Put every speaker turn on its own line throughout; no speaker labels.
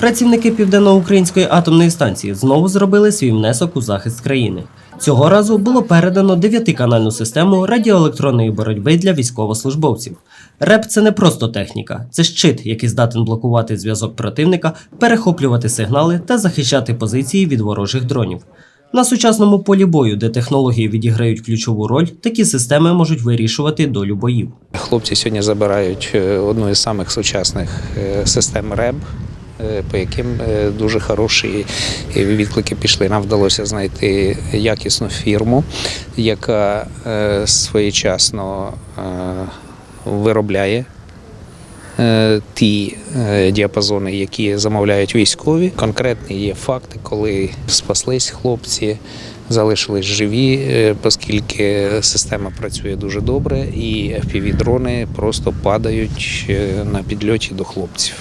Працівники південноукраїнської атомної станції знову зробили свій внесок у захист країни. Цього разу було передано дев'ятиканальну систему радіоелектронної боротьби для військовослужбовців. РЕП це не просто техніка, це щит, який здатен блокувати зв'язок противника, перехоплювати сигнали та захищати позиції від ворожих дронів. На сучасному полі бою, де технології відіграють ключову роль, такі системи можуть вирішувати долю боїв.
Хлопці сьогодні забирають е, одну із самих сучасних е, систем РЕБ, по яким е, дуже хороші відклики пішли. Нам вдалося знайти якісну фірму, яка е, своєчасно е, виробляє. е, Ті е, діапазони, які замовляють військові, конкретні є факти, коли спаслись хлопці, залишились живі, е, оскільки система працює дуже добре, і FPV-дрони просто падають е, на підльоті до хлопців.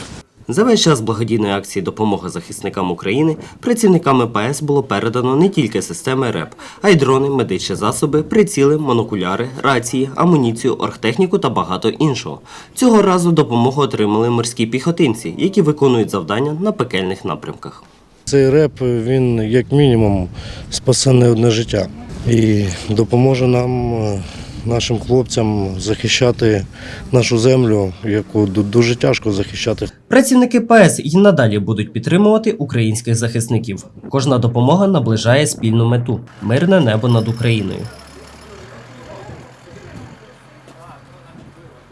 За весь час благодійної акції допомоги захисникам України працівникам ПС було передано не тільки системи РЕП, а й дрони, медичні засоби, приціли, монокуляри, рації, амуніцію, оргтехніку та багато іншого. Цього разу допомогу отримали морські піхотинці, які виконують завдання на пекельних напрямках.
Цей реп він як мінімум спасе не одне життя і допоможе нам, е, нашим хлопцям, захищати нашу землю, яку дуже тяжко захищати.
Працівники ПС і надалі будуть підтримувати українських захисників. Кожна допомога наближає спільну мету мирне небо над Україною.